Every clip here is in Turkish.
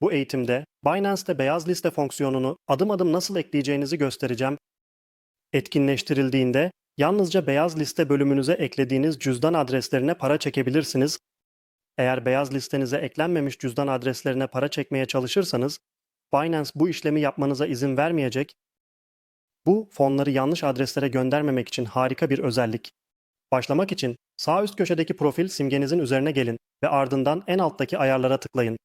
Bu eğitimde Binance'te beyaz liste fonksiyonunu adım adım nasıl ekleyeceğinizi göstereceğim. Etkinleştirildiğinde yalnızca beyaz liste bölümünüze eklediğiniz cüzdan adreslerine para çekebilirsiniz. Eğer beyaz listenize eklenmemiş cüzdan adreslerine para çekmeye çalışırsanız Binance bu işlemi yapmanıza izin vermeyecek. Bu fonları yanlış adreslere göndermemek için harika bir özellik. Başlamak için sağ üst köşedeki profil simgenizin üzerine gelin ve ardından en alttaki ayarlara tıklayın.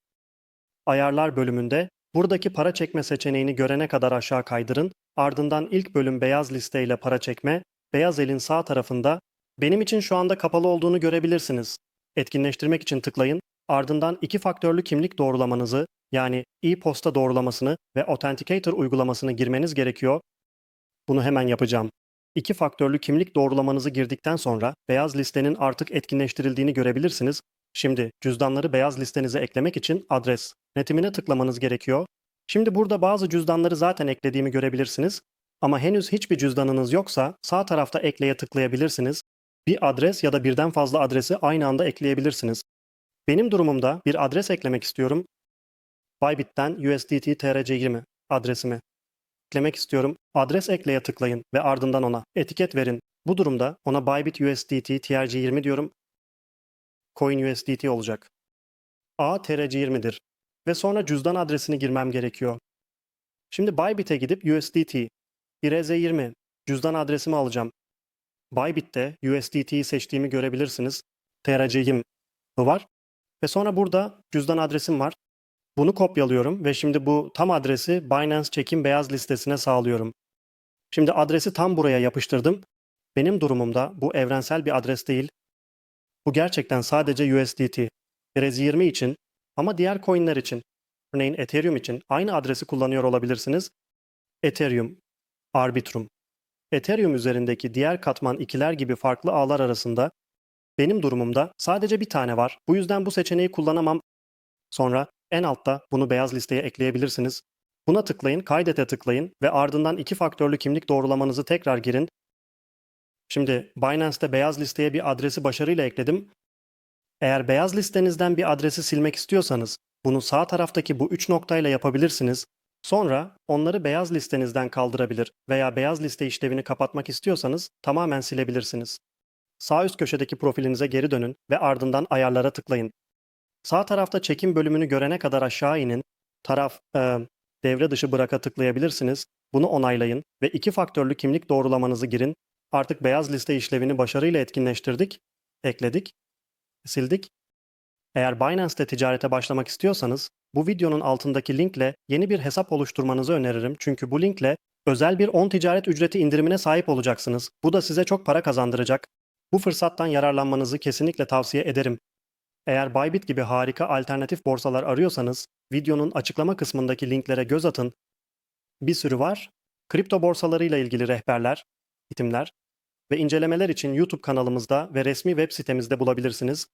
Ayarlar bölümünde buradaki para çekme seçeneğini görene kadar aşağı kaydırın. Ardından ilk bölüm beyaz liste ile para çekme, beyaz elin sağ tarafında benim için şu anda kapalı olduğunu görebilirsiniz. Etkinleştirmek için tıklayın. Ardından iki faktörlü kimlik doğrulamanızı yani e-posta doğrulamasını ve Authenticator uygulamasını girmeniz gerekiyor. Bunu hemen yapacağım. İki faktörlü kimlik doğrulamanızı girdikten sonra beyaz listenin artık etkinleştirildiğini görebilirsiniz. Şimdi cüzdanları beyaz listenize eklemek için adres netimine tıklamanız gerekiyor. Şimdi burada bazı cüzdanları zaten eklediğimi görebilirsiniz. Ama henüz hiçbir cüzdanınız yoksa sağ tarafta ekleye tıklayabilirsiniz. Bir adres ya da birden fazla adresi aynı anda ekleyebilirsiniz. Benim durumumda bir adres eklemek istiyorum. Bybit'ten USDT TRC20 adresimi eklemek istiyorum. Adres ekleye tıklayın ve ardından ona etiket verin. Bu durumda ona Bybit USDT TRC20 diyorum. Coin USDT olacak. A TRC20'dir. Ve sonra cüzdan adresini girmem gerekiyor. Şimdi Bybit'e gidip USDT, IRZ20 cüzdan adresimi alacağım. Bybit'te USDT'yi seçtiğimi görebilirsiniz. TRC20 var. Ve sonra burada cüzdan adresim var. Bunu kopyalıyorum ve şimdi bu tam adresi Binance Check'in beyaz listesine sağlıyorum. Şimdi adresi tam buraya yapıştırdım. Benim durumumda bu evrensel bir adres değil. Bu gerçekten sadece USDT. ERZ20 için ama diğer coinler için, örneğin Ethereum için aynı adresi kullanıyor olabilirsiniz. Ethereum, Arbitrum. Ethereum üzerindeki diğer katman ikiler gibi farklı ağlar arasında benim durumumda sadece bir tane var. Bu yüzden bu seçeneği kullanamam. Sonra en altta bunu beyaz listeye ekleyebilirsiniz. Buna tıklayın, kaydete tıklayın ve ardından iki faktörlü kimlik doğrulamanızı tekrar girin. Şimdi Binance'te beyaz listeye bir adresi başarıyla ekledim. Eğer beyaz listenizden bir adresi silmek istiyorsanız bunu sağ taraftaki bu üç noktayla yapabilirsiniz. Sonra onları beyaz listenizden kaldırabilir veya beyaz liste işlevini kapatmak istiyorsanız tamamen silebilirsiniz. Sağ üst köşedeki profilinize geri dönün ve ardından ayarlara tıklayın. Sağ tarafta çekim bölümünü görene kadar aşağı inin. Taraf e, devre dışı bıraka tıklayabilirsiniz. Bunu onaylayın ve iki faktörlü kimlik doğrulamanızı girin. Artık beyaz liste işlevini başarıyla etkinleştirdik, ekledik, sildik. Eğer Binance'te ticarete başlamak istiyorsanız bu videonun altındaki linkle yeni bir hesap oluşturmanızı öneririm. Çünkü bu linkle özel bir 10 ticaret ücreti indirimine sahip olacaksınız. Bu da size çok para kazandıracak. Bu fırsattan yararlanmanızı kesinlikle tavsiye ederim. Eğer Bybit gibi harika alternatif borsalar arıyorsanız videonun açıklama kısmındaki linklere göz atın. Bir sürü var. Kripto borsalarıyla ilgili rehberler, eğitimler ve incelemeler için YouTube kanalımızda ve resmi web sitemizde bulabilirsiniz.